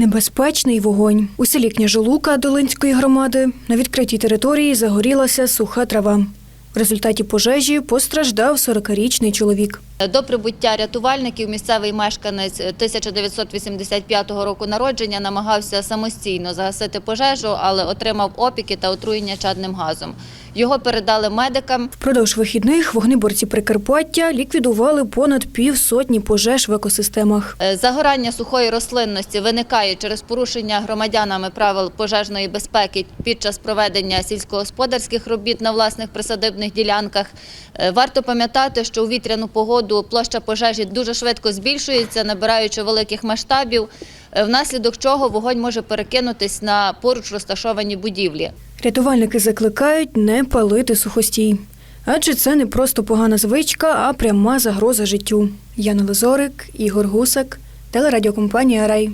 Небезпечний вогонь. У селі Княжолука Долинської громади на відкритій території загорілася суха трава. В результаті пожежі постраждав 40-річний чоловік. До прибуття рятувальників місцевий мешканець 1985 року народження намагався самостійно загасити пожежу, але отримав опіки та отруєння чадним газом. Його передали медикам. Впродовж вихідних вогнеборці Прикарпаття ліквідували понад півсотні пожеж в екосистемах. Е, Загорання сухої рослинності виникає через порушення громадянами правил пожежної безпеки під час проведення сільськогосподарських робіт на власних присадибних ділянках. Е, Варто пам'ятати, що у вітряну погоду площа пожежі дуже швидко збільшується, набираючи великих масштабів, е, внаслідок чого вогонь може перекинутись на поруч розташовані будівлі. Рятувальники закликають не палити сухостій. Адже це не просто погана звичка, а пряма загроза життю. Яна Лазорик, Ігор Гусак, телерадіокомпанія Рай.